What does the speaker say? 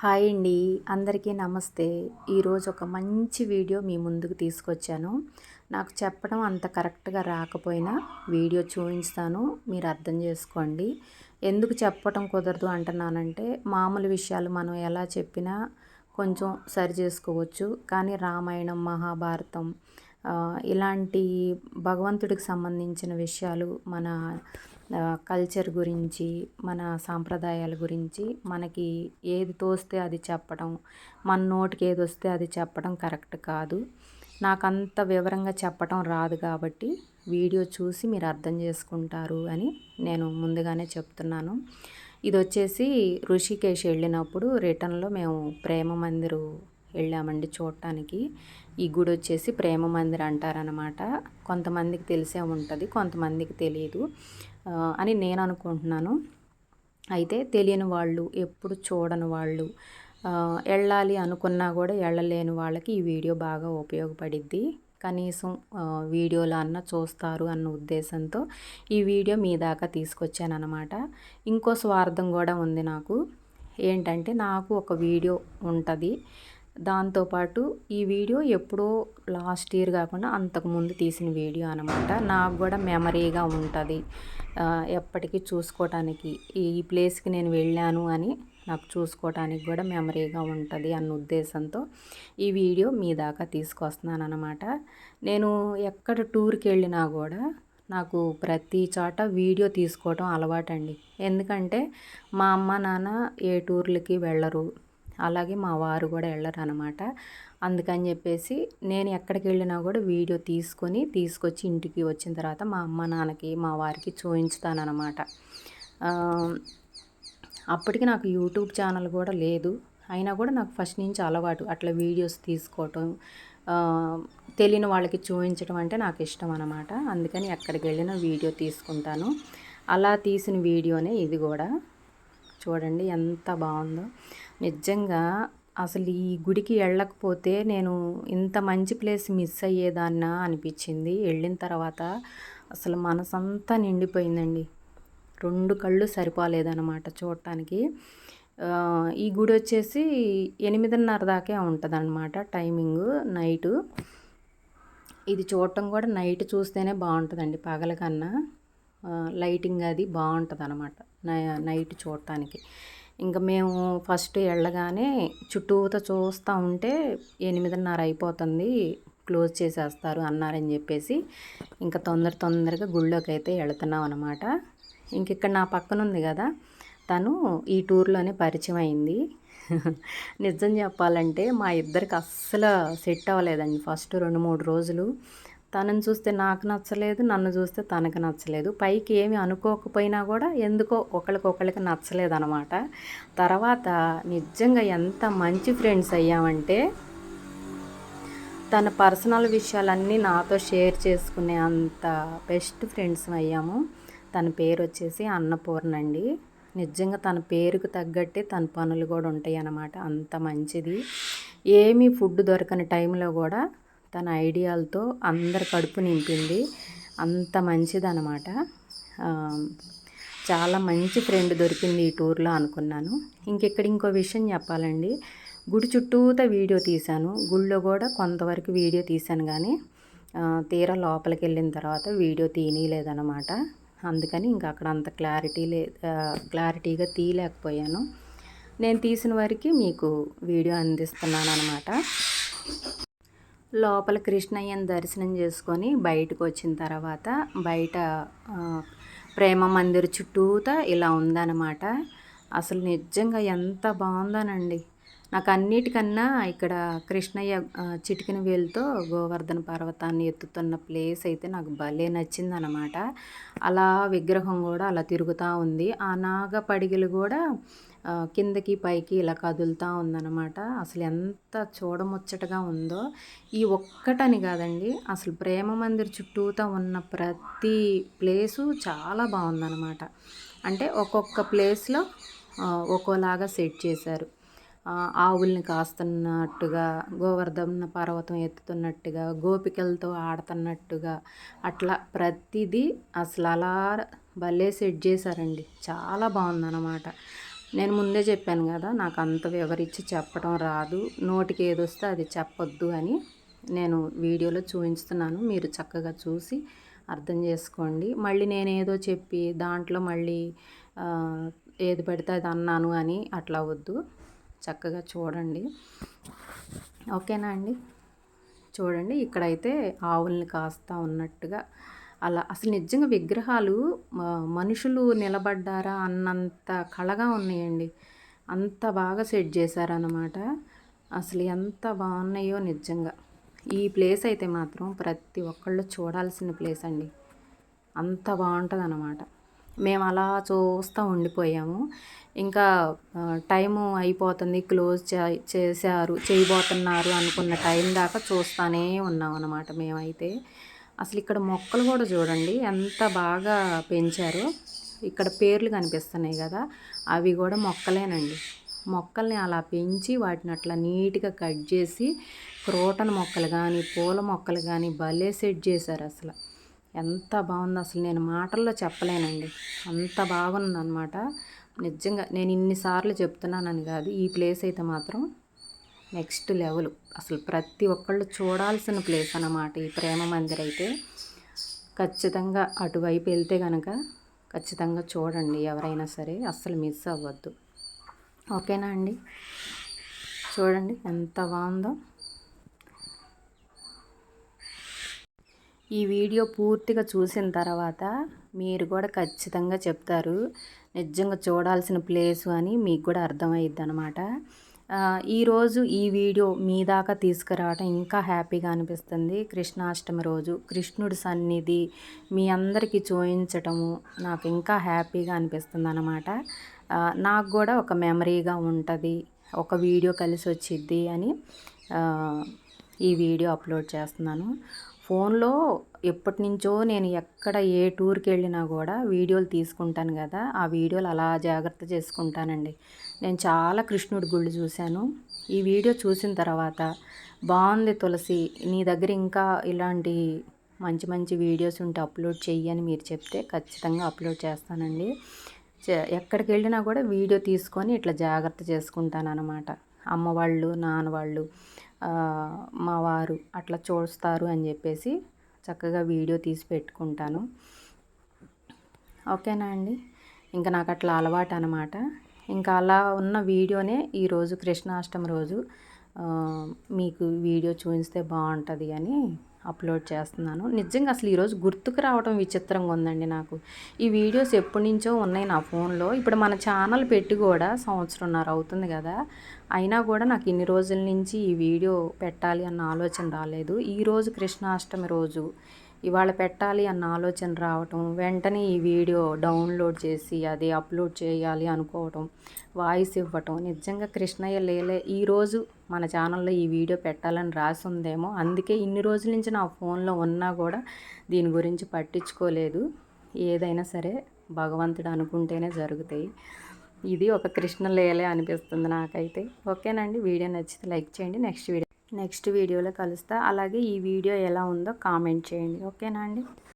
Hi అండి. అందరికీ నమస్తే. ఈరోజు ఒక మంచి వీడియో మీ ముందుకు తీసుకొచ్చాను. నాకు చెప్పడం అంత కరెక్ట్గా రాకపోయినా వీడియో చూపిస్తాను. మీరు అర్థం చేసుకోండి. ఎందుకు చెప్పడం కుదరదు అంటున్నానంటే మామూలు విషయాలు మనం ఎలా చెప్పినా కొంచెం సరి చేసుకోవచ్చు. కానీ రామాయణం మహాభారతం ఇలాంటి భగవంతుడికి సంబంధించిన విషయాలు మన కల్చర్ గురించి మన సాంప్రదాయాల గురించి మనకి ఏది తోస్తే అది చెప్పడం మన నోటికి ఏది వస్తే అది చెప్పడం కరెక్ట్ కాదు. నాకు అంత వివరంగా చెప్పడం రాదు కాబట్టి వీడియో చూసి మీరు అర్థం చేసుకుంటారు అని నేను ముందుగానే చెప్తున్నాను. ఇది వచ్చేసి ఋషికేశ్ వెళ్ళినప్పుడు రిటర్న్లో మేము ప్రేమ మందిరు వెళ్ళామండి చూడటానికి. ఈ గుడి వచ్చేసి ప్రేమ మందిర్ అంటారనమాట కొంతమందికి తెలిసే ఉంటుంది కొంతమందికి తెలియదు అని నేను అనుకుంటున్నాను. అయితే తెలియని వాళ్ళు ఎప్పుడు చూడని వాళ్ళు వెళ్ళాలి అనుకున్నా కూడా వెళ్ళలేని వాళ్ళకి ఈ వీడియో బాగా ఉపయోగపడిద్ది. కనీసం వీడియోలో అన్న చూస్తారు అన్న ఉద్దేశంతో ఈ వీడియో మీ దాకా తీసుకొచ్చానమాట ఇంకో స్వార్థం కూడా ఉంది నాకు. ఏంటంటే నాకు ఒక వీడియో ఉంటుంది. దాంతోపాటు ఈ వీడియో ఎప్పుడో లాస్ట్ ఇయర్ కాకుండా అంతకుముందు తీసిన వీడియో అనమాట నాకు కూడా మెమరీగా ఉంటుంది. ఎప్పటికీ చూసుకోవటానికి ఈ ప్లేస్కి నేను వెళ్ళాను అని నాకు చూసుకోవటానికి కూడా మెమరీగా ఉంటుంది అన్న ఉద్దేశంతో ఈ వీడియో మీ దాకా తీసుకొస్తున్నాను అనమాట నేను ఎక్కడ టూర్కి వెళ్ళినా కూడా నాకు ప్రతి చోట వీడియో తీసుకోవటం అలవాటండి. ఎందుకంటే మా అమ్మ నాన్న ఏ టూర్లకి వెళ్ళరు. అలాగే మా వారు కూడా వెళ్ళరు అనమాట అందుకని చెప్పేసి నేను ఎక్కడికి వెళ్ళినా కూడా వీడియో తీసుకొని తీసుకొచ్చి ఇంటికి వచ్చిన తర్వాత మా అమ్మ నాన్నకి మా వారికి చూపించుతానమాట అప్పటికి నాకు యూట్యూబ్ ఛానల్ కూడా లేదు. అయినా కూడా నాకు ఫస్ట్ నుంచి అలవాటు అట్లా వీడియోస్ తీసుకోవటం తెలియని వాళ్ళకి చూపించడం అంటే నాకు ఇష్టం అనమాట అందుకని ఎక్కడికి వెళ్ళినా వీడియో తీసుకుంటాను. అలా తీసిన వీడియోనే ఇది కూడా. చూడండి ఎంత బాగుందో. నిజంగా అసలు ఈ గుడికి వెళ్ళకపోతే నేను ఇంత మంచి ప్లేస్ మిస్ అయ్యేదాన్నా అనిపించింది. వెళ్ళిన తర్వాత అసలు మనసంతా నిండిపోయిందండి. రెండు కళ్ళు సరిపోలేదన్నమాట చూడటానికి. ఈ గుడి వచ్చేసి ఎనిమిదిన్నర దాకే ఉంటుందన్నమాట టైమింగ్ నైటు. ఇది చూడటం కూడా నైట్ చూస్తేనే బాగుంటుందండి పగల కన్నా. లైటింగ్ అది బాగుంటుంది అన్నమాట నైట్ చూడటానికి. ఇంకా మేము ఫస్ట్ వెళ్ళగానే చుట్టూతో చూస్తూ ఉంటే ఎనిమిదిన్నర అయిపోతుంది క్లోజ్ చేసేస్తారు అన్నారని చెప్పేసి ఇంకా తొందర తొందరగా గుళ్ళోకి అయితే వెళుతున్నాం అనమాట ఇంక ఇక్కడ నా పక్కన ఉంది కదా తను ఈ టూర్లోనే పరిచయం అయింది. నిజం చెప్పాలంటే మా ఇద్దరికి అస్సలు సెట్ అవ్వలేదండి ఫస్ట్ రెండు మూడు రోజులు. తనని చూస్తే నాకు నచ్చలేదు నన్ను చూస్తే తనకు నచ్చలేదు. పైకి ఏమి అనుకోకపోయినా కూడా ఎందుకో ఒకరికొకరికి నచ్చలేదు అనమాట తర్వాత నిజంగా ఎంత మంచి ఫ్రెండ్స్ అయ్యామంటే తన పర్సనల్ విషయాలన్నీ నాతో షేర్ చేసుకునే అంత బెస్ట్ ఫ్రెండ్స్ అయ్యాము. తన పేరు వచ్చేసి అన్నపూర్ణ అండి. నిజంగా తన పేరుకు తగ్గట్టే తన పనులు కూడా ఉంటాయి అన్నమాట అంత మంచిది. ఏమీ ఫుడ్ దొరకని టైంలో కూడా తన ఐడియాలతో అందరి కడుపు నింపింది. అంత మంచిదనమాట చాలా మంచి ఫ్రెండ్ దొరికింది ఈ టూర్లో అనుకున్నాను. ఇంకెక్కడ ఇంకో విషయం చెప్పాలండి. గుడి చుట్టూత వీడియో తీశాను. గుళ్ళో కూడా కొంతవరకు వీడియో తీశాను కానీ తీరా లోపలికి వెళ్ళిన తర్వాత వీడియో తీయలేదనమాట అందుకని ఇంకా అక్కడ అంత క్లారిటీ లే క్లారిటీగా తీయలేకపోయాను. నేను తీసిన వరకు మీకు వీడియో అందిస్తున్నాను అనమాట లోపల కృష్ణయ్యని దర్శనం చేసుకొని బయటకు వచ్చిన తర్వాత బయట ప్రేమ మందిర్ చుట్టూతా ఇలా ఉందన్నమాట. అసలు నిజంగా ఎంత బాగుందోనండి. నాకు అన్నిటికన్నా ఇక్కడ కృష్ణయ్య చిటికిన వేలుతో గోవర్ధన పర్వతాన్ని ఎత్తుతున్న ప్లేస్ అయితే నాకు భలే నచ్చిందనమాట అలా విగ్రహం కూడా అలా తిరుగుతూ ఉంది. ఆ నాగ పడిగలు కూడా కిందకి పైకి ఇలా కదులుతూ ఉందన్నమాట. అసలు ఎంత చూడముచ్చటగా ఉందో. ఈ ఒక్కటని కాదండి అసలు ప్రేమ మందిర్ చుట్టూతో ఉన్న ప్రతి ప్లేసు చాలా బాగుందన్నమాట. అంటే ఒక్కొక్క ప్లేస్లో ఒక్కోలాగా సెట్ చేశారు. ఆవుల్ని కాస్తున్నట్టుగా గోవర్ధన పర్వతం ఎత్తుతున్నట్టుగా గోపికలతో ఆడుతున్నట్టుగా అట్లా ప్రతిదీ అసలు అలా భలే సెట్ చేశారండి. చాలా బాగుందన్నమాట. నేను ముందే చెప్పాను కదా నాకు అంత వివరించి చెప్పడం రాదు. నోటికి ఏదొస్తే అది చెప్పొద్దు అని నేను వీడియోలో చూపించుతున్నాను మీరు చక్కగా చూసి అర్థం చేసుకోండి. మళ్ళీ నేను ఏదో చెప్పి దాంట్లో మళ్ళీ ఏది పెడితే అది అన్నాను అని అట్లా వద్దు. చక్కగా చూడండి. ఓకేనా అండి? చూడండి. ఇక్కడైతే ఆవుల్ని కాస్తా ఉన్నట్టుగా అలా అసలు నిజంగా విగ్రహాలు మనుషులు నిలబడ్డారా అన్నంత కళగా ఉన్నాయండి. అంత బాగా సెట్ చేశారన్నమాట. అసలు ఎంత బాగున్నాయో నిజంగా. ఈ ప్లేస్ అయితే మాత్రం ప్రతి ఒక్కళ్ళు చూడాల్సిన ప్లేస్ అండి. అంత బాగుంటుంది అన్నమాట మేము అలా చూస్తూ ఉండిపోయాము. ఇంకా టైము అయిపోతుంది. క్లోజ్ చేశారు చేయబోతున్నారు అనుకున్న టైం దాకా చూస్తూనే ఉన్నాం అన్నమాట మేమైతే. అసలు ఇక్కడ మొక్కలు కూడా చూడండి ఎంత బాగా పెంచారో. ఇక్కడ పేర్లు కనిపిస్తున్నాయి కదా అవి కూడా మొక్కలేనండి. మొక్కల్ని అలా పెంచి వాటిని అట్లా నీట్గా కట్ చేసి క్రోటన్ మొక్కలు కానీ పూల మొక్కలు కానీ భలే సెట్ చేశారు అసలు. ఎంత బాగుంది అసలు నేను మాటల్లో చెప్పలేనండి. అంత బాగుంది అనమాట నిజంగా నేను ఇన్నిసార్లు చెప్తున్నానని కాదు ఈ ప్లేస్ అయితే మాత్రం నెక్స్ట్ లెవెల్. అసలు ప్రతి ఒక్కళ్ళు చూడాల్సిన ప్లేస్ అన్నమాట ఈ ప్రేమ మందిర్ అయితే. ఖచ్చితంగా అటువైపు వెళ్తే కనుక ఖచ్చితంగా చూడండి ఎవరైనా సరే అస్సలు మిస్ అవ్వద్దు. ఓకేనా అండి? చూడండి ఎంత బాగుందో. ఈ వీడియో పూర్తిగా చూసిన తర్వాత మీరు కూడా ఖచ్చితంగా చెప్తారు నిజంగా చూడాల్సిన ప్లేసు అని మీకు కూడా అర్థమయ్యిద్ది అనమాట ఈరోజు ఈ వీడియో మీ దాకా తీసుకురావటం ఇంకా హ్యాపీగా అనిపిస్తుంది. కృష్ణాష్టమి రోజు కృష్ణుడి సన్నిధి మీ అందరికీ చూపించటము నాకు ఇంకా హ్యాపీగా అనిపిస్తుంది అనమాట నాకు కూడా ఒక మెమరీగా ఉంటుంది. ఒక వీడియో కలిసి వచ్చిద్ది అని ఈ వీడియో అప్లోడ్ చేస్తున్నాను. ఫోన్లో ఎప్పటి నుంచో నేను ఎక్కడ ఏ టూర్కి వెళ్ళినా కూడా వీడియోలు తీసుకుంటాను కదా ఆ వీడియోలు అలా జాగ్రత్త చేసుకుంటానండి. నేను చాలా కృష్ణుడి గుళ్ళు చూశాను. ఈ వీడియో చూసిన తర్వాత బాగుంది తులసి నీ దగ్గర ఇంకా ఇలాంటి మంచి మంచి వీడియోస్ ఉంటే అప్లోడ్ చెయ్యి అని మీరు చెప్తే ఖచ్చితంగా అప్లోడ్ చేస్తానండి. ఎక్కడికి వెళ్ళినా కూడా వీడియో తీసుకొని ఇట్లా జాగ్రత్త చేసుకుంటాను అనమాట అమ్మ వాళ్ళు నాన్న వాళ్ళు మా వారు అట్లా చూస్తారు అని చెప్పేసి చక్కగా వీడియో తీసి పెట్టుకుంటాను. ఓకేనా అండి? ఇంకా నాకు అట్లా అలవాటు అనమాట ఇంకా అలా ఉన్న వీడియోనే ఈరోజు కృష్ణాష్టమి రోజు మీకు వీడియో చూపిస్తే బాగుంటుంది అని అప్లోడ్ చేస్తున్నాను. నిజంగా అసలు ఈరోజు గుర్తుకు రావడం విచిత్రంగా ఉందండి నాకు. ఈ వీడియోస్ ఎప్పటి నుంచో ఉన్నాయి నా ఫోన్లో. ఇప్పుడు మన ఛానల్ పెట్టి కూడా సంవత్సరంన్నర అవుతుంది కదా. అయినా కూడా నాకు ఇన్ని రోజుల నుంచి ఈ వీడియో పెట్టాలి అన్న ఆలోచన రాలేదు. ఈరోజు కృష్ణాష్టమి రోజు ఇవాళ పెట్టాలి అన్న ఆలోచన రావటం వెంటనే ఈ వీడియో డౌన్లోడ్ చేసి అది అప్లోడ్ చేయాలి అనుకోవటం వాయిస్ ఇవ్వటం. నిజంగా కృష్ణయ్య లేలే. ఈరోజు మన ఛానల్లో ఈ వీడియో పెట్టాలని రాసి ఉందేమో. అందుకే ఇన్ని రోజుల నుంచి నా ఫోన్లో ఉన్నా కూడా దీని గురించి పట్టించుకోలేదు. ఏదైనా సరే భగవంతుడు అనుకుంటేనే జరుగుతాయి. ఇది ఒక కృష్ణ లేలే అనిపిస్తుంది నాకైతే. ఓకేనండి. వీడియో నచ్చితే లైక్ చేయండి. నెక్స్ట్ వీడియో నెక్స్ట్ వీడియోలో కలుస్తా. అలాగే ఈ వీడియో ఎలా ఉందో కామెంట్ చేయండి. ఓకేనా అండి?